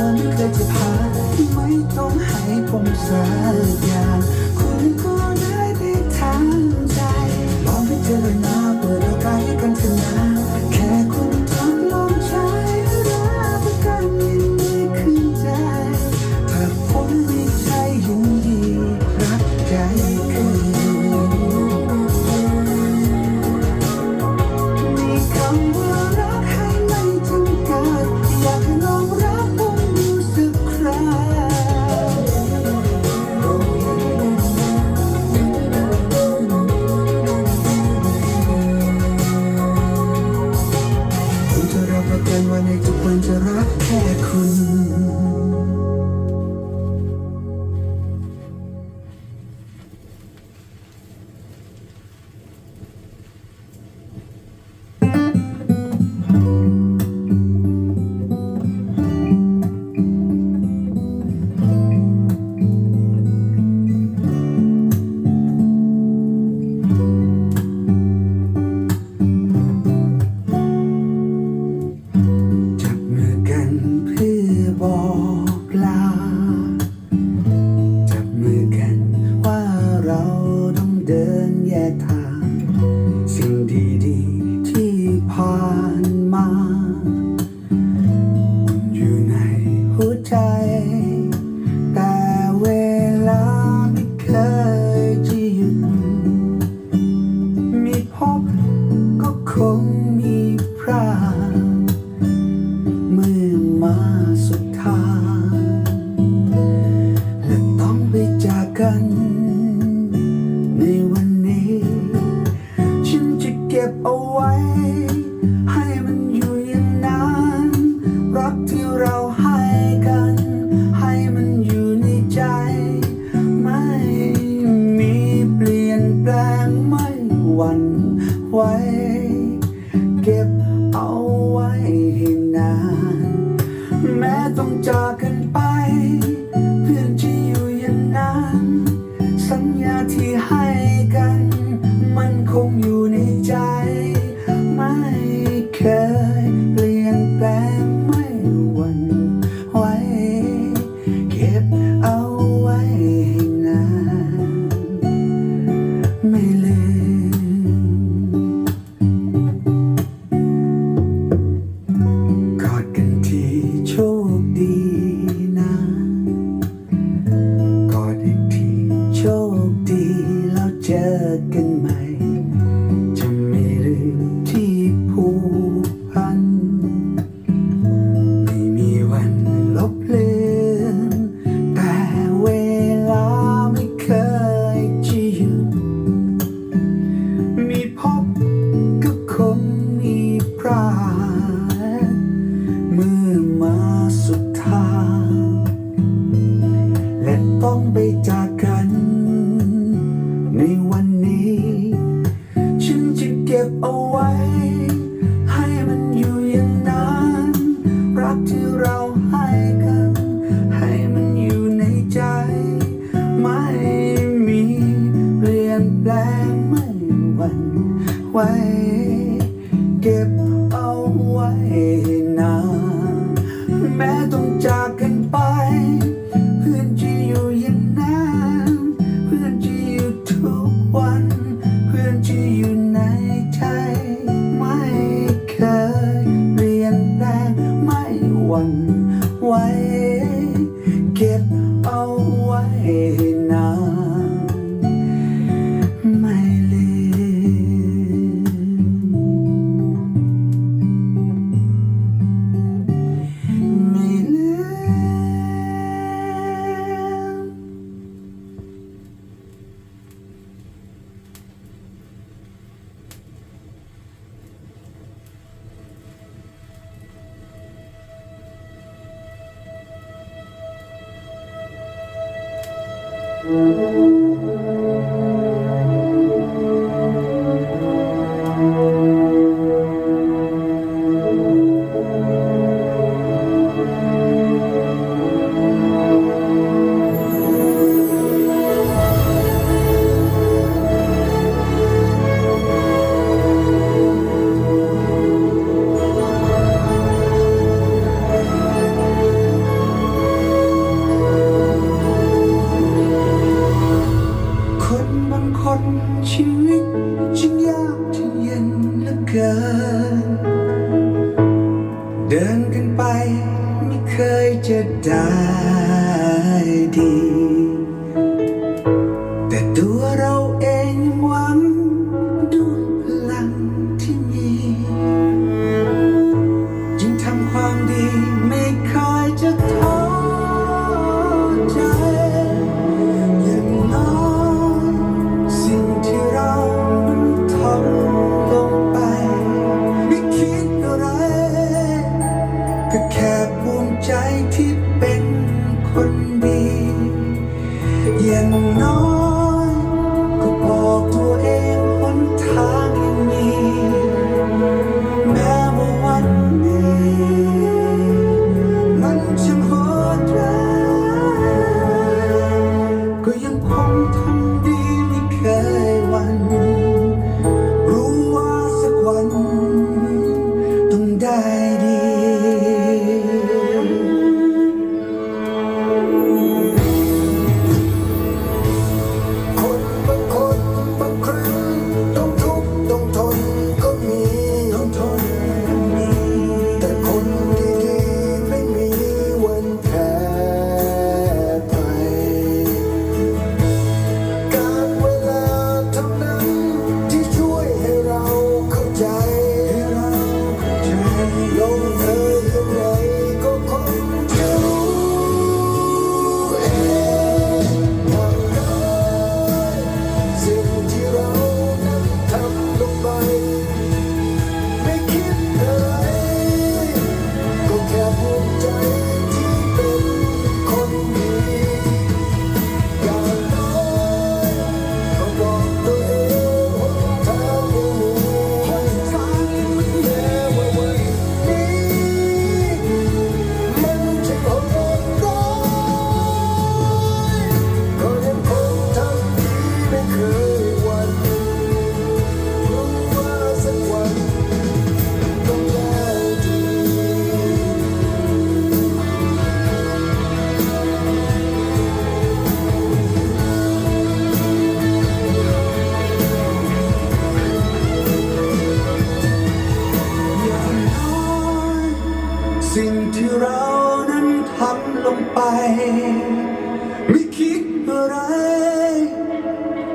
นั้นเคยจะพาไม่ต้องให้ผมสัญญา เก็บเอาไว้นานแม้ต้องจากกันไป กันไป ไม่เคยจะได้ดี Bye.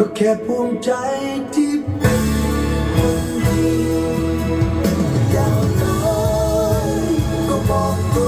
ก็แค่พวงใจที่เปลี่ยากตายก็บอกตัว